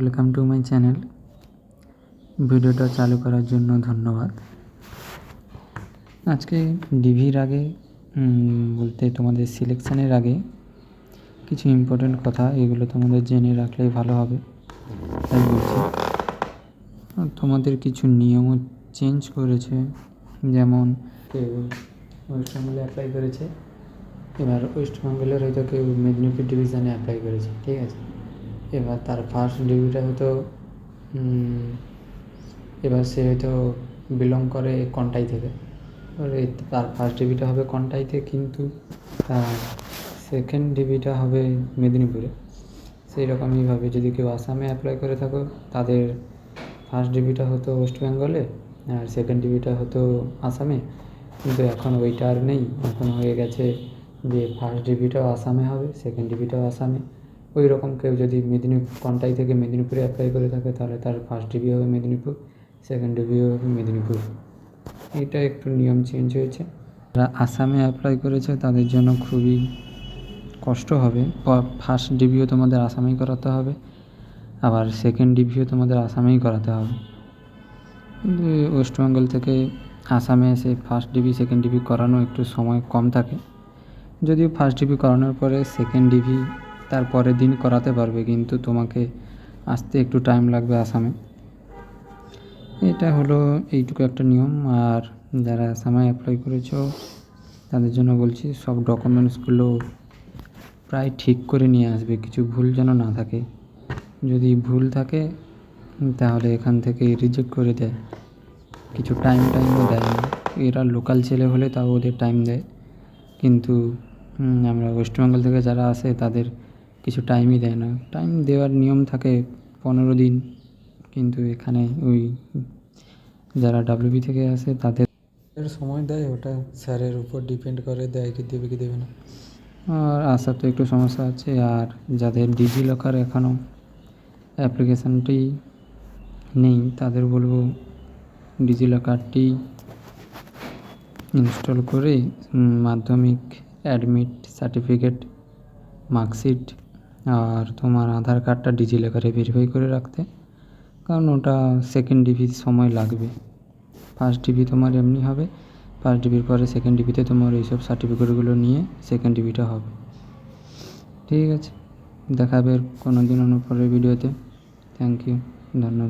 Welcome to my channel ভিডিওটা চালু করার জন্য ধন্যবাদ। আজকে ডিভির আগে বলতে তোমাদের সিলেকশানের আগে কিছু ইম্পর্টেন্ট কথা, এগুলো তোমাদের জেনে রাখলেই ভালো হবে। তাই বলছি। তোমাদের কিছু নিয়মও চেঞ্জ করেছে, যেমন কেউ ওয়েস্ট বেঙ্গলে অ্যাপ্লাই করেছে, এবার ওয়েস্ট বেঙ্গলের হয়তো কেউ মেদিনীপুর ডিভিশনে অ্যাপ্লাই করেছে, ঠিক আছে? এবার তার ফার্স্ট ডিভিটা হয়তো এবার সে হয়তো বিলং করে কন্টাই থেকে। তার ফার্স্ট ডিভিটা হবে কন্টাইতে কিন্তু তার সেকেন্ড ডিভিটা হবে মেদিনীপুরে সেই রকমইভাবে যদি কেউ আসামে অ্যাপ্লাই করে থাকো, তাদের ফার্স্ট ডিভিটা হতো ওয়েস্ট বেঙ্গলে আর সেকেন্ড ডিভিটা হতো আসামে। কিন্তু এখন ওইটা আর নেই, এখন হয়ে গেছে যে ফার্স্ট ডিভিটাও আসামে হবে সেকেন্ড ডিভিটাও আসামে। ওই রকম কেউ যদি মেদিনীপুর, কন্টাই থেকে মেদিনীপুরে অ্যাপ্লাই করে থাকে, তাহলে তার ফার্স্ট ডিভি হবে মেদিনীপুর সেকেন্ড ডিভিও হবে মেদিনীপুর। এটা একটু নিয়ম চেঞ্জ হয়েছে। যারা আসামে অ্যাপ্লাই করেছে, তাদের জন্য খুবই কষ্ট হবে। ফার্স্ট ডিভিও তোমাদের আসামেই করাতে হবে, আবার সেকেন্ড ডিভিও তোমাদের আসামেই করাতে হবে। কিন্তু ওয়েস্ট বেঙ্গল থেকে আসামে এসে ফার্স্ট ডিভি সেকেন্ড ডিভি করানো একটু সময় কম থাকে। যদিও ফার্স্ট ডিভি করানোর পরে সেকেন্ড ডিভি তার পরের দিন করাতে পারবে, কিন্তু তোমাকে আসতে একটু টাইম লাগবে আসামে। এটা হলো এইটুকু একটা নিয়ম। আর যারা আসামে অ্যাপ্লাই করেছ, তাদের জন্য বলছি, সব ডকুমেন্টসগুলো প্রায় ঠিক করে নিয়ে আসবে। কিছু ভুল যেন না থাকে। যদি ভুল থাকে, তাহলে এখান থেকে রিজেক্ট করে দেয়। কিছু টাইম টাইমও দেয় না। এরা লোকাল ছেলে হলে তাও ওদের টাইম দেয়। কিন্তু আমরা ওয়েস্ট বেঙ্গল থেকে যারা আসে, তাদের কিছু টাইমই দেয় না। টাইম দেওয়ার নিয়ম থাকে পনেরো দিন। কিন্তু এখানে ওই যারা ডাব্লিউবি থেকে আসে তাদের সময় দেয় ওটা স্যারের উপর ডিপেন্ড করে দেয় কি দেবে কি দেবে না। আর আসার তো একটু সমস্যা আছে। আর যাদের ডিজি লকার এখনও অ্যাপ্লিকেশানটি নেই তাদের বলব ডিজি লকারটি ইনস্টল করে মাধ্যমিক অ্যাডমিট সার্টিফিকেট মার্কশিট আর তোমার আধার কার্ডটা ডিজিলকারে ভেরিফাই করে রাখতে। কারণ ওটা সেকেন্ড ডিভির সময় লাগবে। ফার্স্ট ডিভি তোমার এমনি হবে। ফার্স্ট ডিভির পরে সেকেন্ড ডিভিতে তোমার এইসব সার্টিফিকেটগুলো নিয়ে সেকেন্ড ডিভিটা হবে। ঠিক আছে? দেখাবে কোনো দিন অন্য পরের ভিডিওতে থ্যাংক ইউ ধন্যবাদ।